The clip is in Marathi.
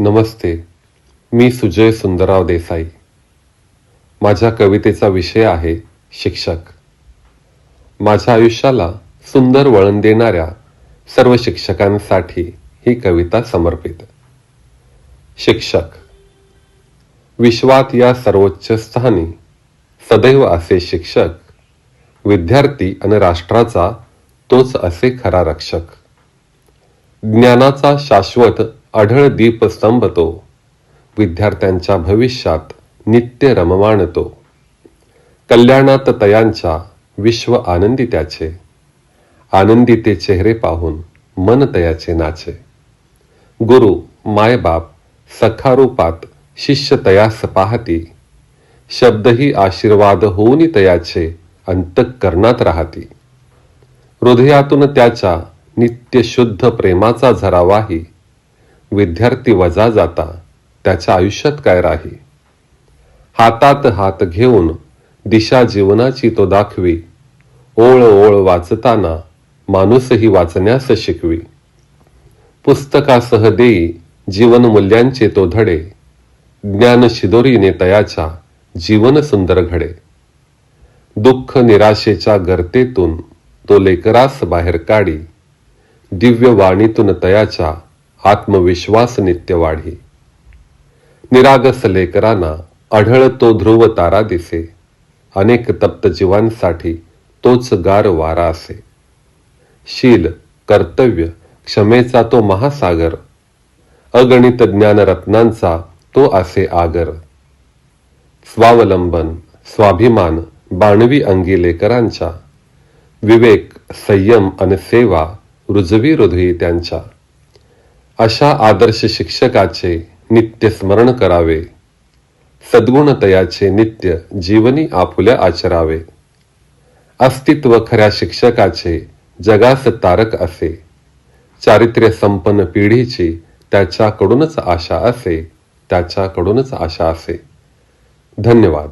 नमस्ते मी सुजय सुंदरराव देसाई. माझ्या कवितेचा विषय आहे शिक्षक. माझ्या आयुष्याला सुंदर वळण देणाऱ्या सर्व शिक्षकांसाठी ही कविता समर्पित. शिक्षक. विश्वात या सर्वोच्च स्थानी सदैव असे शिक्षक विद्यार्थी आणि राष्ट्राचा तोच असे खरा रक्षक. ज्ञानाचा शाश्वत अढळ दीपस्तंभ तो विद्यार्थ्यांच्या भविष्यात नित्य रममाण तो कल्याणात तयांच्या विश्व आनंदी त्याचे आनंदी ते चेहरे पाहून मन तयाचे नाचे. गुरु मायबाप सखारूपात शिष्य तयास पाहती. शब्दही आशीर्वाद होऊन तयाचे अंतःकरणात राहती. हृदयातून त्याच्या नित्य शुद्ध प्रेमाचा झरावाही विद्यार्थी वजा जाता त्याच्या आयुष्यात काय राही हातात हात घेऊन दिशा जीवनाची तो दाखवी. ओळ ओळ वाचताना माणूसही वाचण्यास शिकवी. पुस्तकासह देई जीवन मूल्यांचे तो धडे. ज्ञान शिदोरीने तयाच्या जीवन सुंदर घडे. दुःख निराशेच्या गर्तेतून तो लेकरास बाहेर काढी. दिव्य वाणीतून तयाच्या आत्मविश्वास नित्य वाढी. निरागस लेकरांना आढळ तो ध्रुव तारा दिसे. अनेक तप्त जीवांसाठी तोच गार वारा असे. शील कर्तव्य क्षमेचा तो महासागर. अगणित ज्ञानरत्नांचा तो असे आगर. स्वावलंबन स्वाभिमान बाणवी अंगी लेकरांच्या. विवेक संयम आणि सेवा रुजवी हृदयी त्यांच्या. अशा आदर्श शिक्षकाचे नित्य स्मरण करावे. सद्गुणतयाचे नित्य जीवनी आपुल्या आचरावे. अस्तित्व खऱ्या शिक्षकाचे जगास तारक असे. चारित्र्य संपन्न पिढीची त्याच्याकडूनच आशा असे त्याच्याकडूनच आशा असे. धन्यवाद.